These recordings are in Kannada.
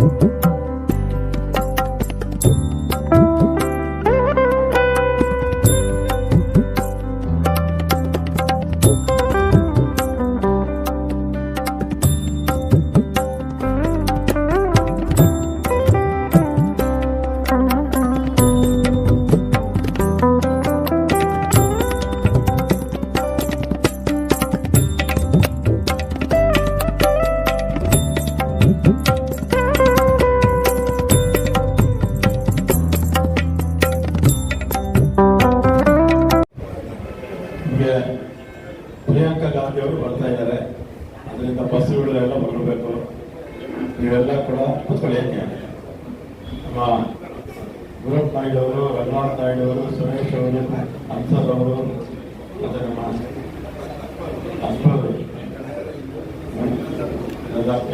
Música ಅದರಿಂದ ಬಸ್ಸುಗಳು ಎಲ್ಲ ಬರಬೇಕು ನೀವೆಲ್ಲ ಕೂಡ ಕುತ್ಕೊಳ್ಳಿ ನಮ್ಮ ಗುರುಪ್ ನಾಯ್ಡು ಅವರು ರಂಗನಾಥ್ ನಾಯ್ಡು ಅವರು, ಸುರೇಶ್ ಅವರು, ಅನ್ಸರ್ ಅವರು, ಮತ್ತೆ ನಮ್ಮ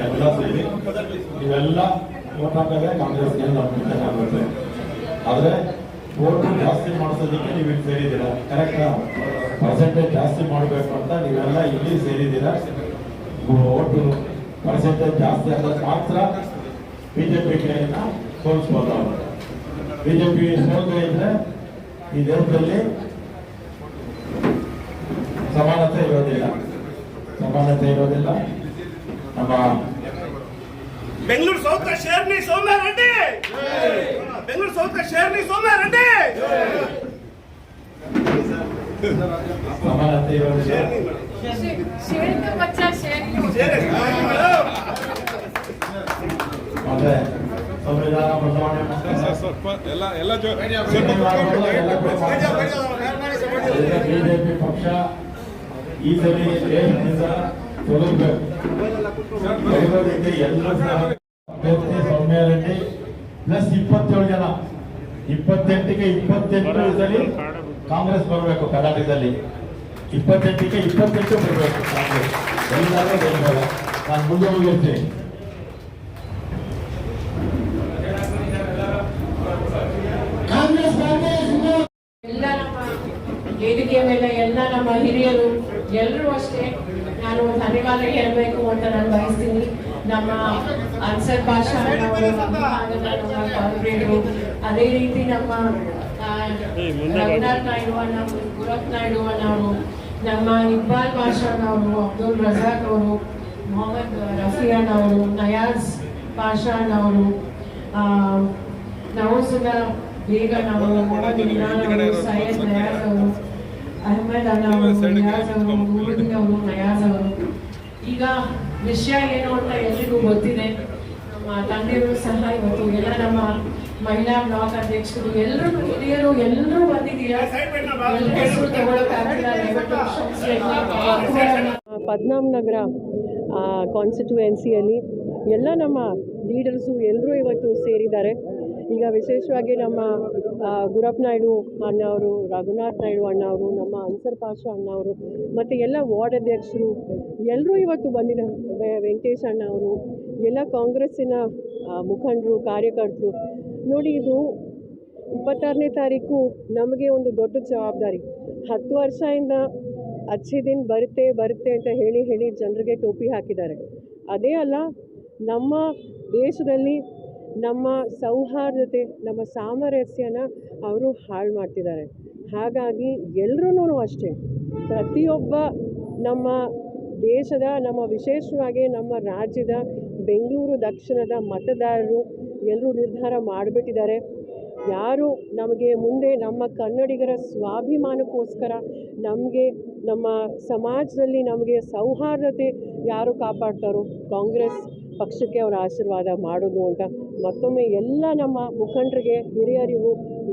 ಎಲ್ಲ ಸೇರಿ ನೀವೆಲ್ಲ ಓಟ್ ಹಾಕಿದ್ರೆ ಆಗುತ್ತೆ ಆದ್ರೆ ಓಟ್ ಜಾಸ್ತಿ ಮಾಡಿಸೋದಕ್ಕೆ ನೀವು ಇಲ್ಲಿ ಸೇರಿದ್ದೀರಾ ಕರೆಕ್ಟಾ ಪರ್ಸೆಂಟೇಜ್ ಜಾಸ್ತಿ ಮಾಡಬೇಕು ಅಂತ ನೀವೆಲ್ಲ ಇಲ್ಲಿ ಸೇರಿದ್ದೀರಾ? ಓಟು ಪರ್ಸೆಂಟೇಜ್ ಜಾಸ್ತಿ ಆದಾಗ ಮಾತ್ರ ಬಿ ಜೆ ಪಿ ಕೈನ ಸೋಲಿಸ್ಬೋದು ಅವರು. ಪಿ ಸೋಲ್ತಾ ಇದ್ರೆ ಈ ದೇಶದಲ್ಲಿ ಸಮಾನತೆ ಇರೋದಿಲ್ಲ. ಸಮಾನತೆ ಇರೋದಿಲ್ಲ. ನಮ್ಮ ಬೆಂಗಳೂರು ಸೌತ್ರ ಶೇರ್ನಿ ಸೌಮ್ಯ ರೆಡ್ಡಿ ಬೆಂಗಳೂರು ಸೌತ್ರ ಶೇರ್ನಿ ಸೌಮ್ಯ ರೆಡ್ಡಿ ಬಿಜೆಪಿ ಪಕ್ಷ ಈ ಸಭೆ ಅಭ್ಯರ್ಥಿ ಸೌಮ್ಯ ರೆಡ್ಡಿ ಪ್ಲಸ್ ಇಪ್ಪತ್ತೇಳು ಜನ. ಇಪ್ಪತ್ತೆಂಟಿಗೆ ಇಪ್ಪತ್ತೆಂಟು ಇದರಲ್ಲಿ ಕಾಂಗ್ರೆಸ್ ಬರಬೇಕು ಕರ್ನಾಟಕದಲ್ಲಿ. ಇಪ್ಪತ್ತೆಂಟಿಗೆ ಇಪ್ಪತ್ತೆಂಟು ಬರಬೇಕು ಕಾಂಗ್ರೆಸ್. ಎಲ್ಲರೂ ನಾನು ಮುಂದೆ ಹೋಗಿರ್ತೀನಿ ಎಲ್ಲ ನಮ್ಮ ವೇದಿಕೆಯ ಮೇಲೆ ಎಲ್ಲ ನಮ್ಮ ಹಿರಿಯರು ಎಲ್ಲರೂ ಅಷ್ಟೇ. ನಾನು ಧನ್ಯವಾದ ಹೇಳಬೇಕು ಅಂತ ನಾನು ಬಯಸ್ತೀನಿ. ನಮ್ಮ ಅನ್ಸರ್ ಭಾಷಾ ಅದೇ ರೀತಿ ನಮ್ಮ ರಘುನಾಥ್ ನಾಯ್ಡು ಅನ್ನೋರು ಗುರಪ್ ನಾಯ್ಡು ಅನ್ನೋರು ನಮ್ಮ ಇಕ್ಬಾಲ್ ಭಾಷಾನವರು ಅಬ್ದುಲ್ ರಜಾಕ್ ಅವರು ಮೊಹಮ್ಮದ್ ರಫಿಯಾನ್ ಅವರು ನಯಾಜ್ ಪಾಷಾನ್ ಅವರು ಆ, ನವಸುಲ್ಲಾ ಬೇಗ ನಾವು ಸೈಯದ್ ನಯಾಜ್ ಅವರು ಅಹಮದ್ ಅನ್ನ ಅವರು ನಿಯಾಜ್ ಅವರು ನೂರುದ್ದೀನ್ ಅವರು ನಯಾಜ್ ಅವರು ಈಗ ವಿಷಯ ಏನು ಅಂತ ಎಲ್ರಿಗೂ ಗೊತ್ತಿದೆ. ನಮ್ಮ ತಂದೆಯವರು ಸಹ ಇವತ್ತು ಎಲ್ಲ ನಮ್ಮ ಮಹಿಳಾ ಬ್ಲಾಕ್ ಅಧ್ಯಕ್ಷರು ಎಲ್ಲರೂ ಹಿರಿಯರು ಎಲ್ಲರೂ ಬಂದಿದ್ದೀರಾ? ಹೆಸರು ತಗೊಳ್ಳೋಕ್ಕಾಗಲ್ಲ ದಯವಿಟ್ಟು ಕ್ಷಮಿಸಿ. ನಗರ ಕಾನ್ಸ್ಟಿಟ್ಯುವೆನ್ಸಿಯಲ್ಲಿ ಎಲ್ಲ ನಮ್ಮ ಲೀಡರ್ಸು ಎಲ್ಲರೂ ಇವತ್ತು ಸೇರಿದ್ದಾರೆ. ಈಗ ವಿಶೇಷವಾಗಿ ನಮ್ಮ ಗುರಪ್ ಗುರಪ್ಪ ನಾಯ್ಡು ಅಣ್ಣವರು, ರಘುನಾಥ್ ನಾಯ್ಡು ಅಣ್ಣವರು, ನಮ್ಮ ಅನ್ಸರ್ ಪಾಷಾ ಅಣ್ಣವರು, ಮತ್ತು ಎಲ್ಲ ವಾರ್ಡ್ ಅಧ್ಯಕ್ಷರು ಎಲ್ಲರೂ ಇವತ್ತು ಬಂದಿದ್ದಾರೆ ವೆಂಕಟೇಶ್ ಅಣ್ಣವರು, ಎಲ್ಲ ಕಾಂಗ್ರೆಸ್ಸಿನ ಮುಖಂಡರು, ಕಾರ್ಯಕರ್ತರು. ನೋಡಿ ಇದು ಇಪ್ಪತ್ತಾರನೇ ತಾರೀಕು ನಮಗೆ ಒಂದು ದೊಡ್ಡ ಜವಾಬ್ದಾರಿ. ಹತ್ತು ವರ್ಷದಿಂದ ಅಚ್ಚಿ ದಿನ ಬರುತ್ತೆ ಬರುತ್ತೆ ಅಂತ ಹೇಳಿ ಹೇಳಿ ಜನರಿಗೆ ಟೋಪಿ ಹಾಕಿದ್ದಾರೆ. ಅದೇ ಅಲ್ಲ, ನಮ್ಮ ದೇಶದಲ್ಲಿ ನಮ್ಮ ಸೌಹಾರ್ದತೆ, ನಮ್ಮ ಸಾಮರಸ್ಯನ ಅವರು ಹಾಳು ಮಾಡ್ತಿದ್ದಾರೆ. ಹಾಗಾಗಿ ಎಲ್ರೂ ಅಷ್ಟೇ, ಪ್ರತಿಯೊಬ್ಬ ನಮ್ಮ ದೇಶದ, ನಮ್ಮ ವಿಶೇಷವಾಗಿ ನಮ್ಮ ರಾಜ್ಯದ, ಬೆಂಗಳೂರು ದಕ್ಷಿಣದ ಮತದಾರರು ಎಲ್ಲರೂ ನಿರ್ಧಾರ ಮಾಡಿಬಿಟ್ಟಿದ್ದಾರೆ. ಯಾರು ನಮಗೆ ಮುಂದೆ ನಮ್ಮ ಕನ್ನಡಿಗರ ಸ್ವಾಭಿಮಾನಕ್ಕೋಸ್ಕರ ನಮಗೆ, ನಮ್ಮ ಸಮಾಜದಲ್ಲಿ ನಮಗೆ ಸೌಹಾರ್ದತೆ ಯಾರು ಕಾಪಾಡ್ತಾರೋ ಕಾಂಗ್ರೆಸ್ ಪಕ್ಷಕ್ಕೆ ಅವರ ಆಶೀರ್ವಾದ ಮಾಡೋದು ಅಂತ ಮತ್ತೊಮ್ಮೆ ಎಲ್ಲ ನಮ್ಮ ಮುಖಂಡರಿಗೆ ಹಿರಿಯರಿಗೂ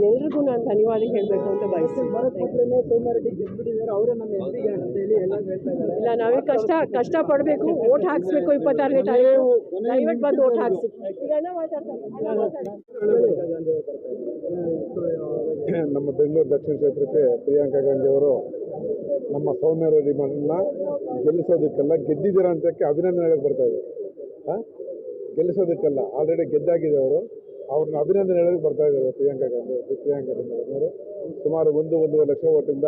ಎಲ್ರಿಗೂ ನಾನು ಧನ್ಯವಾದ ಹೇಳಬೇಕು ಅಂತ ಬಯಸ್ತೀನಿ. ಇಲ್ಲ ನಾವೇ ಕಷ್ಟ ಕಷ್ಟ ಪಡಬೇಕು ಓಟ್ ಹಾಕ್ಸ್ಬೇಕು ಇಪ್ಪತ್ತಾರನೇ ತಾರೀಕು. ದಯವಿಟ್ಟು ಬಂದು ಓಟ್ ಹಾಕ್ಸಿ. ನಮ್ಮ ಬೆಂಗಳೂರು ದಕ್ಷಿಣ ಕ್ಷೇತ್ರಕ್ಕೆ ಪ್ರಿಯಾಂಕಾ ಗಾಂಧಿ ಅವರು ನಮ್ಮ ಸೌಮ್ಯ ರೆಡ್ಡಿ ಮಣ್ಣನ್ನ ಗೆಲ್ಲಿಸೋದಕ್ಕೆಲ್ಲ ಗೆದ್ದಿದ್ದೀರಾ ಅಂತಕ್ಕೆ ಅಭಿನಂದನೆಗಳು ಬರ್ತಾ ಇದೆ. ಗೆಲ್ಲಿಸೋದಕ್ಕೆಲ್ಲ ಆಲ್ರೆಡಿ ಗೆದ್ದಾಗಿದೆ ಅವರು. ಅವ್ರನ್ನ ಅಭಿನಂದನೆ ಹೇಳೋದು ಬರ್ತಾ ಇದ್ದಾರೆ ಪ್ರಿಯಾಂಕಾ ಗಾಂಧಿ ಪ್ರಿಯಾಂಕಾ ಗಾಂಧಿ ಅವರು. ಸುಮಾರು ಒಂದು, ಒಂದೂವರೆ ಲಕ್ಷ ಓಟಿಂದ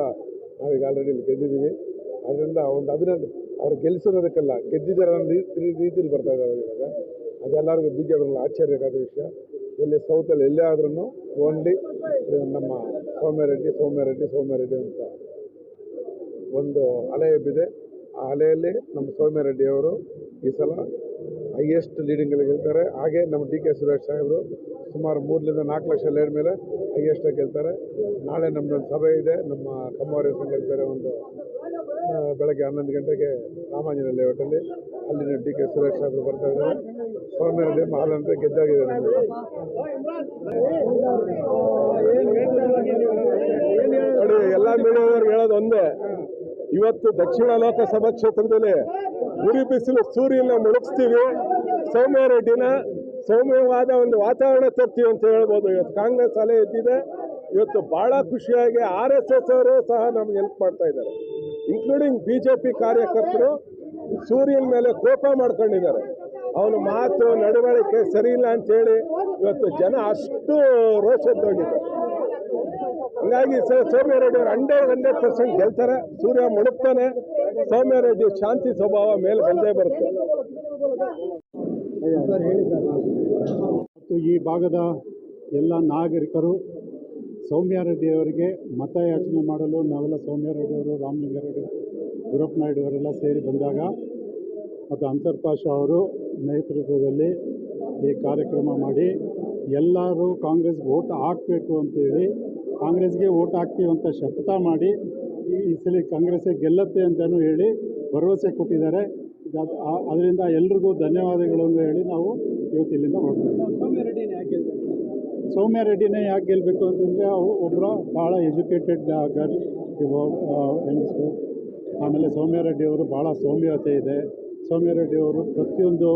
ನಾವೀಗ ಆಲ್ರೆಡಿ ಇಲ್ಲಿ ಗೆದ್ದಿದ್ದೀವಿ. ಅದರಿಂದ ಒಂದು ಅಭಿನಂದನೆ ಅವ್ರು ಗೆಲ್ಲಿಸಿರೋದಕ್ಕೆಲ್ಲ ಗೆದ್ದಿದ್ದಾರೆ ಅನ್ನೋ ರೀತಿ ರೀತಿಯಲ್ಲಿ ಬರ್ತಾ ಇದ್ದಾರೆ ಇವಾಗ. ಅದೆಲ್ಲರಿಗೂ ಬಿ ಜೆ ಆಶ್ಚರ್ಯಕಾದ ವಿಷಯ ಇಲ್ಲಿ ಸೌತಲ್ಲಿ ಎಲ್ಲೇ ಆದ್ರೂ ಓನ್ಲಿ ನಮ್ಮ ಸೌಮ್ಯರೆಡ್ಡಿ ಸೌಮ್ಯರೆಡ್ಡಿ ಸೌಮ್ಯ ರೆಡ್ಡಿ ಸೌಮ್ಯ ರೆಡ್ಡಿ ಅಂತ ಒಂದು ಅಲೆ ಎಬ್ಬಿದೆ ಆ ಅಲೆಯಲ್ಲಿ ನಮ್ಮ ಸೌಮ್ಯ ರೆಡ್ಡಿ ಅವರು ಈ ಸಲ ಹೈಯೆಸ್ಟ್ ಲೀಡಿಂಗಲ್ಲಿ ಗೆಲ್ತಾರೆ ಹಾಗೆ ನಮ್ಮ ಡಿ ಕೆ ಸುರೇಶ್ ಸಾಹೇಬರು ಸುಮಾರು ಮೂರರಿಂದ ನಾಲ್ಕು ಲಕ್ಷ ಲೇಡ್ ಮೇಲೆ ಹೈಯೆಸ್ಟಾಗಿ ಗೆಲ್ತಾರೆ ನಾಳೆ ನಮ್ಮದೊಂದು ಸಭೆ ಇದೆ. ನಮ್ಮ ಕಮ್ಮವಾರಿ ಸಂಘದ ಒಂದು ಬೆಳಗ್ಗೆ ಹನ್ನೊಂದು ಗಂಟೆಗೆ ರಾಮಾಂಜನ ಲೇಔಟಲ್ಲಿ ಅಲ್ಲಿನ ಡಿ ಕೆ ಸುರೇಶ್ ಸಾಹೇಬರು ಬರ್ತಾ ಇದ್ದಾರೆ. ರೆಡ್ಡಿ ಮಹಾಲಂತ ಗೆದ್ದಾಗಿದೆ ನಮಗೆ. ಎಲ್ಲ ಮೀಡಿಯಾದವ್ರಿಗೆ ಹೇಳೋದು ಒಂದೇ. ಇವತ್ತು ದಕ್ಷಿಣ ಲೋಕಸಭಾ ಕ್ಷೇತ್ರದಲ್ಲಿ ಉರಿ ಬಿಸಿಲು ಸೂರ್ಯನ ಮುಳುಗಿಸ್ತೀವಿ. ಸೌಮ್ಯ ರೆಡ್ಡಿನ ಸೌಮ್ಯವಾದ ಒಂದು ವಾತಾವರಣ ತರ್ತೀವಿ ಅಂತ ಹೇಳ್ಬೋದು. ಇವತ್ತು ಕಾಂಗ್ರೆಸ್ ಅಲೆ ಎದ್ದಿದೆ. ಇವತ್ತು ಬಹಳ ಖುಷಿಯಾಗಿ ಆರ್ ಎಸ್ ಎಸ್ ಅವರು ಸಹ ನಮ್ಗೆ ಹೆಲ್ಪ್ ಮಾಡ್ತಾ ಇದ್ದಾರೆ. ಇನ್ಕ್ಲೂಡಿಂಗ್ ಬಿ ಜೆ ಪಿ ಕಾರ್ಯಕರ್ತರು ಸೂರ್ಯನ ಮೇಲೆ ಕೋಪ ಮಾಡ್ಕೊಂಡಿದ್ದಾರೆ. ಅವನ ಮಾತು, ನಡವಳಿಕೆ ಸರಿ ಇಲ್ಲ ಅಂತೇಳಿ ಇವತ್ತು ಜನ ಅಷ್ಟು ರೋಷದ್ದೋಗಿದ್ದಾರೆ. ಹಂಗಾಗಿ ಸರ್ ಸೌಮ್ಯ ರೆಡ್ಡಿ ಅವರು ಹಂಡ್ರೆಡ್ ಹಂಡ್ರೆಡ್ ಪರ್ಸೆಂಟ್ ಗೆಲ್ತಾರೆ. ಸೂರ್ಯ ಮುಳುಗ್ತಾನೆ. ಸೌಮ್ಯ ರೆಡ್ಡಿ ಶಾಂತಿ ಸ್ವಭಾವ ಮೇಲೆ ಬಂದೇ ಬರುತ್ತೆ. ಮತ್ತು ಈ ಭಾಗದ ಎಲ್ಲ ನಾಗರಿಕರು ಸೌಮ್ಯ ರೆಡ್ಡಿ ಅವರಿಗೆ ಮತಯಾಚನೆ ಮಾಡಲು ನಾವೆಲ್ಲ ಸೌಮ್ಯ ರೆಡ್ಡಿ ಅವರು, ರಾಮಲಿಂಗಾರೆಡ್ಡಿ ಗುರಪ್ಪ ನಾಯ್ಡು ಅವರೆಲ್ಲ ಸೇರಿ ಬಂದಾಗ ಮತ್ತು ಅಂತರ್ಪಾಷ ಪಾಷಾ ಅವರು ನೇತೃತ್ವದಲ್ಲಿ ಈ ಕಾರ್ಯಕ್ರಮ ಮಾಡಿ ಎಲ್ಲರೂ ಕಾಂಗ್ರೆಸ್ಗೆ ವೋಟ್ ಹಾಕಬೇಕು ಅಂತೇಳಿ ಕಾಂಗ್ರೆಸ್ಗೆ ವೋಟ್ ಹಾಕ್ತೀವಂತ ಶಪಥ ಮಾಡಿ ಈ ಸಲ ಕಾಂಗ್ರೆಸ್ಸೇ ಗೆಲ್ಲತ್ತೆ ಅಂತಲೂ ಹೇಳಿ ಭರವಸೆ ಕೊಟ್ಟಿದ್ದಾರೆ. ಅದರಿಂದ ಎಲ್ರಿಗೂ ಧನ್ಯವಾದಗಳನ್ನು ಹೇಳಿ ನಾವು ಇವತ್ತು ಇಲ್ಲಿಂದ ಹೊರಡ್ತೀವಿ. ಸೌಮ್ಯ ರೆಡ್ಡಿನೇ ಯಾಕೆ ಗೆಲ್ಲಬೇಕು ಅಂತಂದರೆ ಒಬ್ಬರ ಭಾಳ ಎಜುಕೇಟೆಡ್ ಗರ್ಲ್ ಹೆಂಗಸರು. ಆಮೇಲೆ ಸೌಮ್ಯ ರೆಡ್ಡಿ ಅವರು ಭಾಳ ಸೌಮ್ಯತೆ ಇದೆ. ಸೌಮ್ಯ ರೆಡ್ಡಿ ಅವರು ಪ್ರತಿಯೊಂದು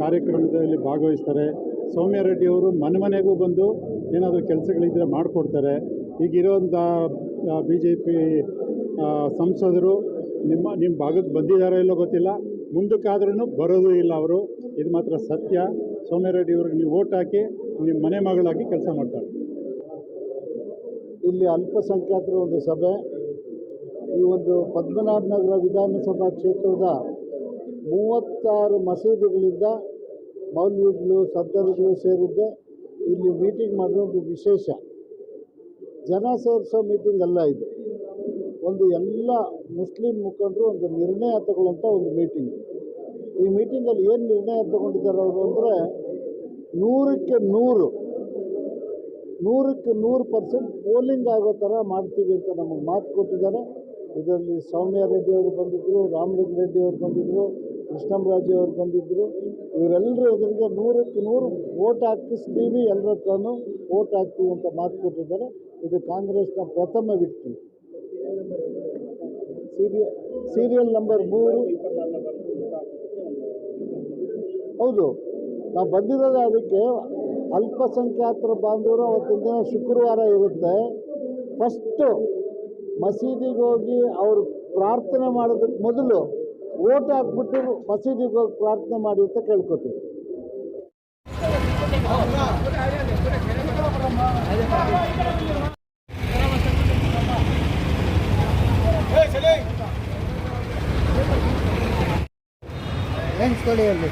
ಕಾರ್ಯಕ್ರಮದಲ್ಲಿ ಭಾಗವಹಿಸ್ತಾರೆ. ಸೌಮ್ಯ ರೆಡ್ಡಿ ಅವರು ಮನೆ ಮನೆಗೂ ಬಂದು ಏನಾದರೂ ಕೆಲಸಗಳಿದ್ದರೆ ಮಾಡಿಕೊಡ್ತಾರೆ. ಈಗಿರೋಂಥ ಬಿ ಜೆ ಪಿ ಸಂಸದರು ನಿಮ್ಮ ನಿಮ್ಮ ಭಾಗಕ್ಕೆ ಬಂದಿದ್ದಾರೋ ಇಲ್ಲೋ ಗೊತ್ತಿಲ್ಲ. ಮುಂದಕ್ಕಾದ್ರೂ ಬರೋದು ಇಲ್ಲ ಅವರು. ಇದು ಮಾತ್ರ ಸತ್ಯ. ಸೌಮ್ಯ ರೆಡ್ಡಿ ಅವ್ರಿಗೆ ನೀವು ಓಟ್ ಹಾಕಿ, ನಿಮ್ಮ ಮನೆ ಮಗಳಾಗಿ ಕೆಲಸ ಮಾಡ್ತಾರೆ. ಇಲ್ಲಿ ಅಲ್ಪಸಂಖ್ಯಾತರ ಒಂದು ಸಭೆ. ಈ ಒಂದು ಪದ್ಮನಾಭನಗರ ವಿಧಾನಸಭಾ ಕ್ಷೇತ್ರದ ಮೂವತ್ತಾರು ಮಸೀದಿಗಳಿಂದ ಮೌಲ್ಯಗಳು ಸದ್ದರುಗಳು ಸೇರಿದ್ದೆ. ಇಲ್ಲಿ ಮೀಟಿಂಗ್ ಮಾಡೋದು ವಿಶೇಷ. ಜನ ಸೇರಿಸೋ ಮೀಟಿಂಗ್ ಅಲ್ಲ ಇದು. ಒಂದು ಎಲ್ಲ ಮುಸ್ಲಿಂ ಮುಖಂಡರು ಒಂದು ನಿರ್ಣಯ ತಗೊಳ್ಳುವಂಥ ಒಂದು ಮೀಟಿಂಗ್ ಈ ಮೀಟಿಂಗಲ್ಲಿ ಏನು ನಿರ್ಣಯ ತಗೊಂಡಿದ್ದಾರೆ ಅವರು ಅಂದರೆ ನೂರಕ್ಕೆ ನೂರು ನೂರಕ್ಕೆ ನೂರು ಪರ್ಸೆಂಟ್ ಪೋಲಿಂಗ್ ಆಗೋ ಥರ ಮಾಡ್ತೀವಿ ಅಂತ ನಮಗೆ ಮಾತು ಕೊಟ್ಟಿದ್ದಾರೆ. ಇದರಲ್ಲಿ ಸೌಮ್ಯ ರೆಡ್ಡಿ ಅವರು ಬಂದಿದ್ದರು ರಾಮಲಿಂಗ ರೆಡ್ಡಿ ಅವರು ಬಂದಿದ್ದರು ಕೃಷ್ಣಮರಾಜು ಅವರು ಬಂದಿದ್ದರು ಇವರೆಲ್ಲರೂ ಇದರಿಂದ ನೂರಕ್ಕೆ ನೂರು ಓಟ್ ಹಾಕಿಸ್ತೀವಿ ಎಲ್ಲರ ಹತ್ರನೂ ಓಟ್ ಹಾಕ್ತೀವಿ ಅಂತ ಮಾತು ಕೊಟ್ಟಿದ್ದಾರೆ. ಇದು ಕಾಂಗ್ರೆಸ್ನ ಪ್ರಥಮ ವಿಕ್ಟ್ರಿ ಸೀರಿಯಲ್ ಸೀರಿಯಲ್ ನಂಬರ್ ಮೂರು. ಹೌದು, ನಾವು ಬಂದಿರೋದು ಅದಕ್ಕೆ ಅಲ್ಪಸಂಖ್ಯಾತರ ಬಾಂಧವರು ಅವತ್ತಿನ ದಿನ ಶುಕ್ರವಾರ ಇರುತ್ತೆ. ಫಸ್ಟು ಮಸೀದಿಗೆ ಹೋಗಿ ಅವರು ಪ್ರಾರ್ಥನೆ ಮಾಡೋದಕ್ಕೆ ಮೊದಲು ಓಟ್ ಹಾಕ್ಬಿಟ್ಟು ಮಸೀದಿಗೆ ಹೋಗಿ ಪ್ರಾರ್ಥನೆ ಮಾಡಿ ಅಂತ ಕೇಳ್ಕೊತೀವಿ. ಅಲ್ಲಿ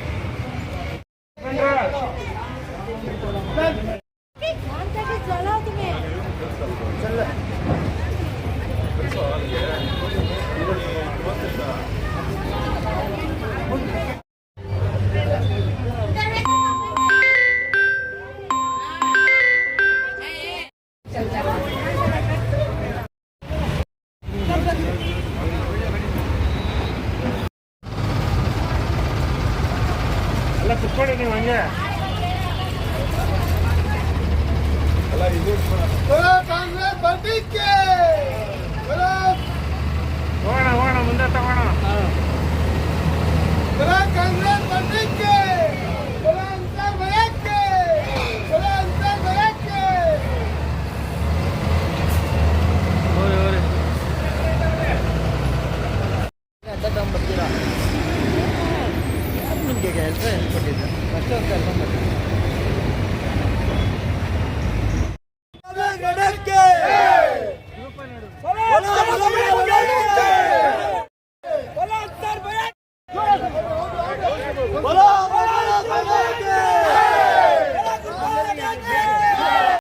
ಎಲ್ಲ ಕುತ್ಕೊಳ್ಳಿ ನೀವು ಹಂಗೆ. ಅಲ್ಲ ಇದು ಕಾಂಗ್ರೆಸ್ ಬರ್ಲಿಕ್ಕೆ 现在，那正在弄的。